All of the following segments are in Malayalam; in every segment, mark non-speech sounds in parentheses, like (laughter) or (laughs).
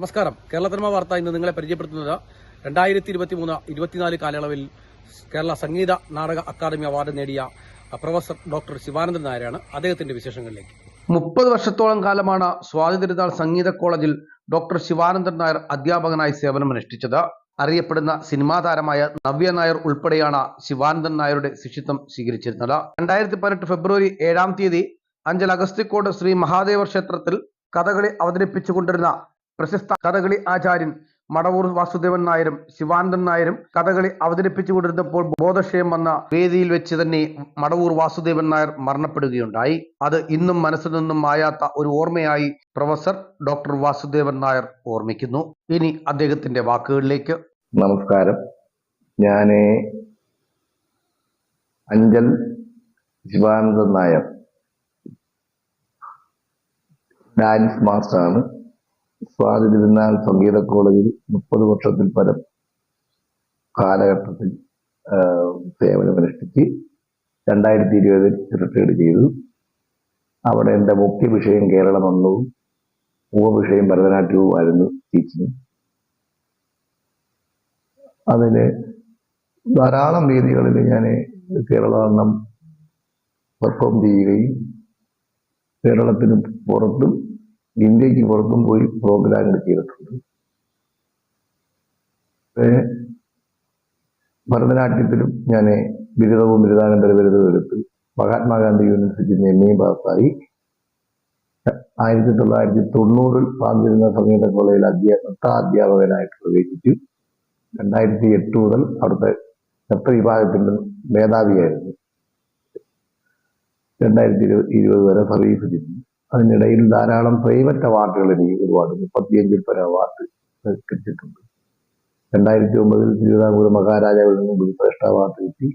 നമസ്കാരം. കേരളത്തിനമ വാർത്ത ഇന്ന് നിങ്ങളെ പരിചയപ്പെടുത്തുന്നത് രണ്ടായിരത്തി ഇരുപത്തി മൂന്ന് ഇരുപത്തിനാല് കാലയളവിൽ കേരള സംഗീത നാടക അക്കാദമി അവാർഡ് നേടിയ പ്രൊഫസർ ഡോക്ടർ ശിവാനന്ദൻ നായരാണ് അദ്ദേഹത്തിന്റെ വിശേഷങ്ങളിലേക്ക്. മുപ്പത് വർഷത്തോളം കാലമാണ് സ്വാതി തിരുനാൾ സംഗീത കോളേജിൽ ഡോക്ടർ ശിവാനന്ദൻ നായർ അധ്യാപകനായി സേവനമനുഷ്ഠിച്ചത്. അറിയപ്പെടുന്ന സിനിമാ താരമായ നവ്യ നായർ ഉൾപ്പെടെയാണ് ശിവാനന്ദൻ നായരുടെ ശിഷ്യത്വം സ്വീകരിച്ചിരുന്നത്. രണ്ടായിരത്തി പതിനെട്ട് ഫെബ്രുവരി ഏഴാം തീയതി അഞ്ചൽ അഗസ്തിക്കോട് ശ്രീ മഹാദേവ ക്ഷേത്രത്തിൽ കഥകളി അവതരിപ്പിച്ചുകൊണ്ടിരുന്ന പ്രശസ്ത കഥകളി ആചാര്യൻ മടവൂർ വാസുദേവൻ നായരും ശിവാനന്ദൻ നായരും കഥകളി അവതരിപ്പിച്ചുകൊണ്ടിരുന്നപ്പോൾ ബോധക്ഷയം വന്ന വേദിയിൽ വെച്ച് തന്നെ മടവൂർ വാസുദേവൻ നായർ മരണപ്പെടുകയുണ്ടായി. അത് ഇന്നും മനസ്സിൽ നിന്നും മായാത്ത ഒരു ഓർമ്മയായി പ്രൊഫസർ ഡോക്ടർ വാസുദേവൻ നായർ ഓർമ്മിക്കുന്നു. ഇനി അദ്ദേഹത്തിന്റെ വാക്കുകളിലേക്ക്. നമസ്കാരം. ഞാൻ അഞ്ചൽ ശിവാനന്ദൻ നായർ. ഡാൻസ് മാസ്റ്ററാണ്. സ്വാതി തിരുനാൾ സംഗീത കോളേജിൽ മുപ്പത് വർഷത്തിൽ പരം കാലഘട്ടത്തിൽ സേവനമനുഷ്ഠിച്ച് രണ്ടായിരത്തി ഇരുപതിൽ റിട്ടയർഡ് ചെയ്തു. അവിടെ എന്റെ മുഖ്യ വിഷയം കേരളം മന്ത്രവും ഉപവിഷയം ഭരതനാട്യവുമായിരുന്നു ടീച്ചിങ്. അതിൽ ധാരാളം വേദികളിൽ ഞാൻ കേരളവർണം പെർഫോം ചെയ്യുകയും കേരളത്തിന് പുറത്തും ഇന്ത്യയ്ക്ക് പുറത്തും പോയി പ്രോഗ്രാമുകൾ ചെയ്തിട്ടുണ്ട് ഏ, ഭരതനാട്യത്തിലും ഞാൻ ബിരുദവും ബിരുദാനന്തര ബിരുദവും എടുത്ത് മഹാത്മാഗാന്ധി യൂണിവേഴ്സിറ്റി എ പാസ്സായി. ആയിരത്തി തൊള്ളായിരത്തി തൊണ്ണൂറിൽ പാർന്നിരുന്ന സംഗീത കോളേജിൽ അധ്യാ അധ്യാപകനായിട്ട് പ്രവേശിച്ചു. രണ്ടായിരത്തി എട്ട് മുതൽ അവിടുത്തെ നൃത്ത വിഭാഗത്തിന്റെ മേധാവിയായിരുന്നു. രണ്ടായിരത്തി ഇരുപത് ഇരുപത് വരെ സർവീസ് ചെയ്തു അതിനിടയിൽ ധാരാളം പ്രൈവറ്റ് അവാർഡുകൾ എനിക്ക് ഒരുപാട് മുപ്പത്തിയഞ്ചിൽ പരം അവാർഡ് കിട്ടിയിട്ടുണ്ട്. രണ്ടായിരത്തി ഒമ്പതിൽ തിരുവിതാംകൂർ മഹാരാജാവിൽ നിന്നും ഗുരുശ്രേഷ്ഠ അവാർഡ് കിട്ടി.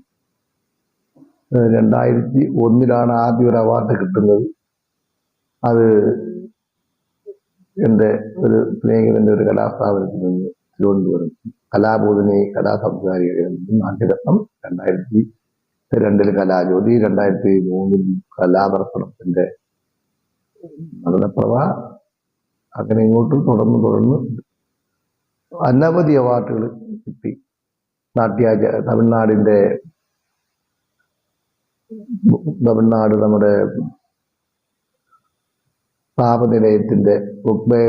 രണ്ടായിരത്തി ഒന്നിലാണ് ആദ്യം ഒരു അവാർഡ് കിട്ടുന്നത്. അത് എന്റെ ഒരു സ്നേഹിതന്റെ ഒരു കലാസ്ഥാപനത്തിൽ നിന്ന് തിരുവനന്തപുരം കലാബോധനെ കലാസംസ്കാരിക നാട്യരത്നം രണ്ടായിരത്തി രണ്ടിൽ കലാജ്യോതി രണ്ടായിരത്തി മൂന്നിൽ കലാദർപ്പണത്തിന്റെ നടനപ്രഭ അങ്ങനെ ഇങ്ങോട്ട് തുടർന്ന് തുടർന്ന് അനവധി അവാർഡുകൾ കിട്ടി. നാട്യാച തമിഴ്നാടിന്റെ തമിഴ്നാട് നമ്മുടെ താപനിലയത്തിന്റെ റുക്ബേ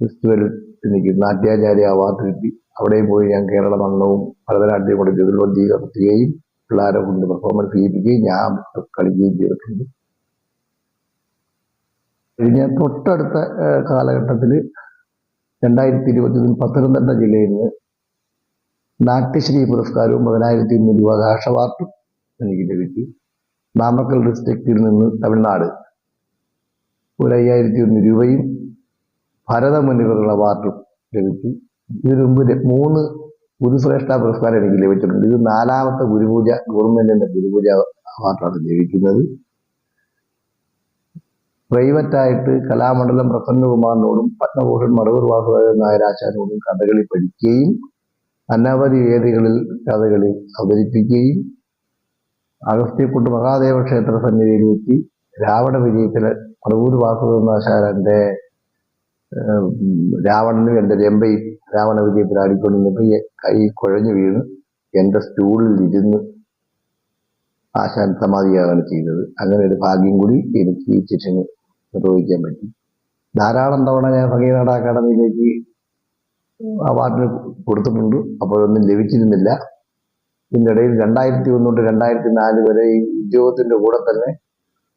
ഫെസ്റ്റിവൽ എനിക്ക് നാട്യാചാര്യ അവാർഡ് കിട്ടി. അവിടെയും പോയി ഞാൻ കേരള മണ്ണവും ഭരതനാട്യം കൊണ്ട് ജുഗൽബന്ദി നടത്തുകയും പിള്ളേരെ കൊണ്ട് പെർഫോമൻസ് ചെയ്യിപ്പിക്കുകയും ഞാൻ കളിക്കുകയും ചെയ്തിട്ടുണ്ട്. കഴിഞ്ഞ തൊട്ടടുത്ത കാലഘട്ടത്തിൽ രണ്ടായിരത്തി ഇരുപത്തിയൊന്നിൽ പത്തനംതിട്ട ജില്ലയിൽ നിന്ന് നാട്യശ്രീ പുരസ്കാരവും പതിനായിരത്തി ഇരുന്നൂറ് രൂപ കാഷ അവാർഡും എനിക്ക് ലഭിച്ചു. നാമക്കൽ ഡിസ്ട്രിക്റ്റിൽ നിന്ന് തമിഴ്നാട് ഒരു അയ്യായിരത്തി ഒന്ന് രൂപയും ഭരതമുനികളുടെ അവാർഡും ലഭിച്ചു. ഇതിനു മുമ്പ് മൂന്ന് ഗുരുശ്രേഷ്ഠ പുരസ്കാരം എനിക്ക് ലഭിച്ചിട്ടുണ്ട്. ഇത് നാലാമത്തെ ഗുരുപൂജ ഗവൺമെന്റിന്റെ ഗുരുപൂജ അവാർഡാണ് ലഭിക്കുന്നത്. പ്രൈവറ്റായിട്ട് കലാമണ്ഡലം പ്രസന്നകുമാറിനോടും പത്മഭൂഷൺ മടവൂർ വാസുദേവൻ നായരാശാനോടും കഥകളി പഠിക്കുകയും അനവധി വേദികളിൽ കഥകളി അവതരിപ്പിക്കുകയും അഗസ്ത്യക്കുട്ട് മഹാദേവ ക്ഷേത്ര സന്നിധിയിൽ വെച്ച് രാവണ വിജയത്തിലെ മടവൂർ വാസുദേവൻ നാശാരന്റെ രാവണനും എന്റെ രമ്പയും രാവണ വിജയത്തിൽ ആടിക്കൊണ്ടിരുന്നപ്പോ കൈ കുഴഞ്ഞു വീണ് എന്റെ സ്റ്റൂളിൽ ഇരുന്ന് ആശാൻ സമാധിയാകാണ് ചെയ്തത്. അങ്ങനെ ഒരു ഭാഗ്യം കൂടി എനിക്ക് ഈ ശിക്ഷന് നിർവഹിക്കാൻ പറ്റി. ധാരാളം തവണ ഞാൻ സംഗീത നാടക അക്കാദമിയിലേക്ക് അവാർഡിന് കൊടുത്തിട്ടുണ്ട്. അപ്പോഴൊന്നും ലഭിച്ചിരുന്നില്ല. ഇതിനിടയിൽ രണ്ടായിരത്തി ഒന്ന് തൊട്ട് രണ്ടായിരത്തി നാല് വരെ ഈ ഉദ്യോഗത്തിന്റെ കൂടെ തന്നെ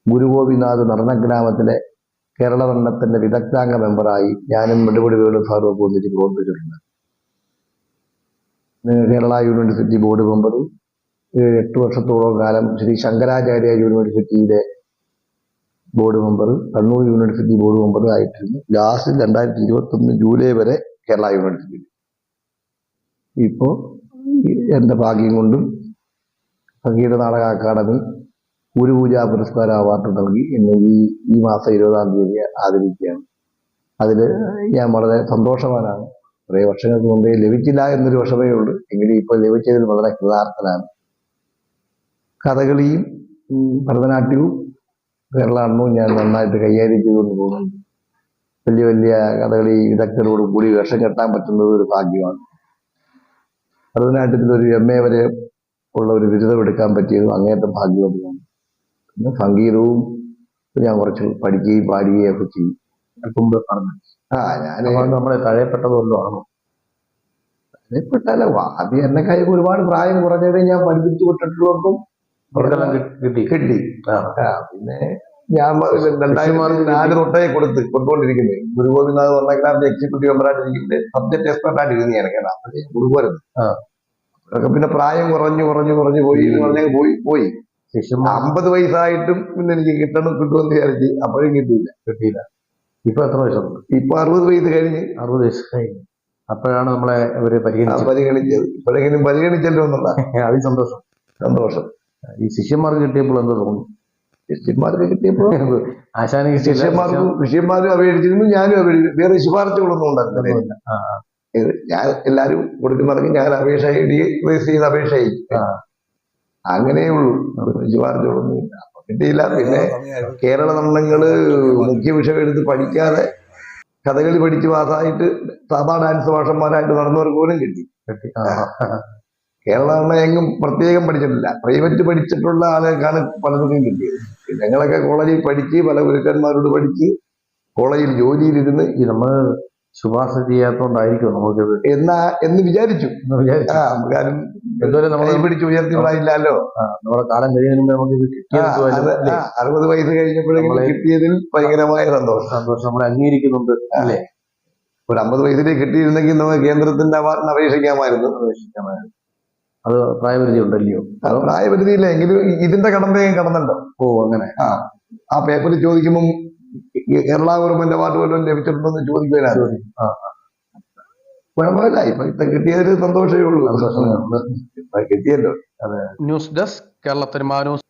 ഗുരുഗോപിനാഥ് നടനഗ്രാമത്തിലെ കേരള ഭരണത്തിന്റെ വിദഗ്ധാംഗ മെമ്പറായി ഞാനും വെടുപടി വേണു സാറും ഒക്കെ ഒന്നിച്ച് പ്രവർത്തിച്ചിട്ടുണ്ട്. കേരള യൂണിവേഴ്സിറ്റി ബോർഡ് മെമ്പറും എട്ട് വർഷത്തോളം കാലം ശ്രീ ശങ്കരാചാര്യ യൂണിവേഴ്സിറ്റിയിലെ board member Kannur university board member ആയിട്ടിരുന്നു. Last രണ്ടായിരത്തി ഇരുപത്തി ഒന്ന് ജൂലൈ വരെ കേരള യൂണിവേഴ്സിറ്റി ഇപ്പോ എന്റെ ഭാഗ്യം കൊണ്ടും സംഗീത നാടക അക്കാദമി ഗുരുപൂജ പുരസ്കാര അവാർഡ് നൽകി എന്നെ ഈ ഈ മാസം ഇരുപതാം തീയതി ആദരിക്കുകയാണ്. അതിൽ ഞാൻ വളരെ സന്തോഷവാനാണ്. കുറേ വർഷങ്ങൾക്ക് മുമ്പേ ലഭിച്ചില്ല എന്നൊരു വിഷമേ ഉള്ളൂ. എങ്കിലും ഇപ്പോൾ ലഭിച്ചതിൽ വളരെ കൃതാർത്ഥനാണ്. കഥകളിയും ഭരതനാട്യവും അണ്ണവും ഞാൻ നന്നായിട്ട് കൈകാര്യം ചെയ്തുകൊണ്ട് പോകുന്നുണ്ട്. വലിയ വലിയ കഥകളി വിദഗ്ധരോട് കൂടി വേഷം കെട്ടാൻ പറ്റുന്നത് ഒരു ഭാഗ്യമാണ്. ഭരതനാട്യത്തിൽ ഒരു എം എ വരെ ഉള്ള ഒരു ബിരുദം എടുക്കാൻ പറ്റിയതും അങ്ങേറ്റം ഭാഗ്യവതിയാണ്. പിന്നെ സംഗീതവും ഞാൻ കുറച്ച് പഠിക്കുകയും പാടുകയും ഒക്കെ ചെയ്യും. മുമ്പ് പറഞ്ഞു? ആ ഞാൻ നമ്മളെ തഴയപ്പെട്ടതല്ലോ ആണോ? പെട്ടല്ല ആദ്യം എന്നെ കാര്യം ഒരുപാട് പ്രായം കുറഞ്ഞതേ ഞാൻ പഠിപ്പിച്ചു വിട്ടിട്ടുള്ളവർക്കും അവർക്കെല്ലാം കിട്ടി- കിട്ടി. കിട്ടി പിന്നെ ഞാൻ രണ്ടായിരം നാല് തൊട്ടേ കൊടുത്ത് കൊടുത്തുകൊണ്ടിരിക്കുന്നത് ഗുരുഗോപിനാഥ് വർണഗ്രാമിന്റെ എക്സിക്യൂട്ടീവ് മെമ്പറായിട്ടിരിക്കുന്നത് സബ്ജക്ട് എക്സ്പെർട്ടായിട്ട് ഇരുന്ന് ആ. അതൊക്കെ പിന്നെ പ്രായം കുറഞ്ഞു കുറഞ്ഞു കുറഞ്ഞു പോയി എന്ന് പറഞ്ഞാൽ പോയി പോയി. ശേഷം അമ്പത് വയസ്സായിട്ടും പിന്നെ എനിക്ക് കിട്ടണം കിട്ടുമെന്ന് വിചാരിച്ച് അപ്പോഴും കിട്ടിയില്ല. കിട്ടിയില്ല. ഇപ്പൊ എത്ര വയസ്സുണ്ട്? ഇപ്പൊ അറുപത് വയസ്സ് കഴിഞ്ഞ്. അറുപത് വയസ്സ് കഴിഞ്ഞു. അപ്പോഴാണ് നമ്മളെ അവർ പരിഗണിച്ചത്. പരിഗണിച്ചത്. ഇപ്പോഴെങ്കിലും പരിഗണിച്ചല്ലോ എന്നുള്ള (laughs) അതി സന്തോഷം. സന്തോഷം. ഈ ശിഷ്യന്മാർക്ക് കിട്ടിയപ്പോൾ എന്താ തോന്നി ശിഷ്യന്മാർക്ക് കിട്ടിയപ്പോൾ ആശാന ശിഷ്യന്മാർക്ക് ശിഷ്യന്മാരും അപേക്ഷിച്ചിരുന്നു ഞാനും അപേക്ഷിച്ചു വേറെ ശുപാർശകളൊന്നും. ഇത് ഞാൻ എല്ലാരും കൊടുക്കുന്നവർക്ക് ഞാൻ അപേക്ഷ രജിസ്റ്റർ ചെയ്ത് അപേക്ഷ അയച്ചു. ആ. അങ്ങനെയേ ഉള്ളൂ. ശുപാർശകളൊന്നും ഇല്ല കിട്ടിയില്ല. പിന്നെ കേരള നണ്ണങ്ങൾ മുഖ്യ വിഷയം എടുത്ത് പഠിക്കാതെ കഥകളി പഠിച്ച് പാസ്സായിട്ട് സാധാ ഡാൻസ് മാഷന്മാരായിട്ട് നടന്നവർക്ക് പോലും കിട്ടി. കിട്ടി. കേരള എങ്ങും പ്രത്യേകം പഠിച്ചിട്ടില്ല. പ്രൈവറ്റ് പഠിച്ചിട്ടുള്ള ആളുകൾക്കാണ് പലർക്കും കിട്ടിയത് ഞങ്ങളൊക്കെ കോളേജിൽ പഠിച്ച് പല ഗുരുക്കന്മാരോട് പഠിച്ച് കോളേജിൽ ജോലിയിലിരുന്ന് ഈ നമ്മൾ ശുപാർശ ചെയ്യാത്തോണ്ടായിരിക്കും നമുക്ക് എന്നാ എന്ന് വിചാരിച്ചു. കാരണം എന്തുവരെ നമ്മൾ പിടിച്ച് ഉയർത്തിവിടാനില്ലല്ലോ നമ്മുടെ കാലം കഴിയുന്നതിന് നമുക്ക് ഇത് കിട്ടിയത് അറുപത് വയസ്സ് കഴിഞ്ഞപ്പോഴെങ്കിലും കിട്ടിയതിൽ ഭയങ്കരമായ സന്തോഷം. സന്തോഷം നമ്മളെ അംഗീകരിക്കുന്നുണ്ട് അല്ലേ? ഒരു അമ്പത് വയസ്സിലേക്ക് കിട്ടിയിരുന്നെങ്കിൽ നമുക്ക് കേന്ദ്രത്തിന്റെ അപേക്ഷിക്കാമായിരുന്നു. അപേക്ഷിക്കാമായിരുന്നു. അത് പ്രായപരിധി ഉണ്ടല്ലയോ അത് പ്രായപരിധിയില്ല എങ്കിലും ഇതിന്റെ കടമ്പയും കടന്നല്ലോ ഓ അങ്ങനെ. ആ ആ പേപ്പറിൽ ചോദിക്കുമ്പം കേരള ഗവൺമെന്റ് അവാർഡ് വല്ലതും ലഭിച്ചിട്ടുണ്ടോ എന്ന് ചോദിക്കുവാനാണ് ആ. കുഴപ്പമില്ല ഇപ്പൊ ഇപ്പൊ കിട്ടിയതിൽ സന്തോഷമേ ഉള്ളൂ. കിട്ടിയല്ലോ. കിട്ടിയല്ലോ ന്യൂസ് ഡെസ്ക് കേരള ന്യൂസ്